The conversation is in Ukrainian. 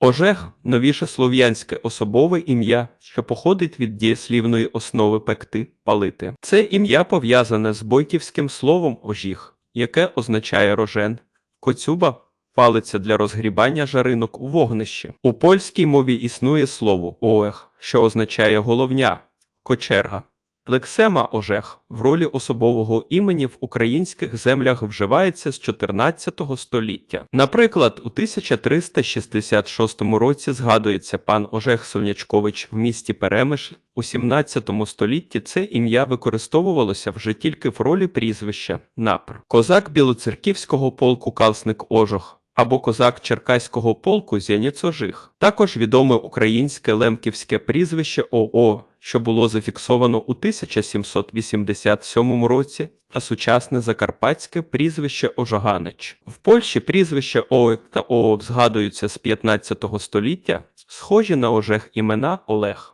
Ожег новіше слов'янське особове ім'я, що походить від дієслівної основи пекти, палити. Це ім'я пов'язане з бойківським словом ожіг, яке означає рожен, коцюба. Палиця для розгрібання жаринок у вогнищі. У польській мові існує слово оег, що означає головня, кочерга. Лексема ожег в ролі особового імені в українських землях вживається з 14 століття. Наприклад, у 1366 році згадується пан Ожег Сонячкович в місті Перемиш. У 17 столітті це ім'я використовувалося вже тільки в ролі прізвища напр. Козак білоцерківського полку Калсник Ожог або козак Черкаського полку Зяніц Ожиг. Також відоме українське лемківське прізвище ОО, що було зафіксовано у 1787 році, а сучасне закарпатське прізвище Ожоганич. В Польщі прізвище ОЕК та ОО згадуються з 15 століття, схожі на ожег імена Олег.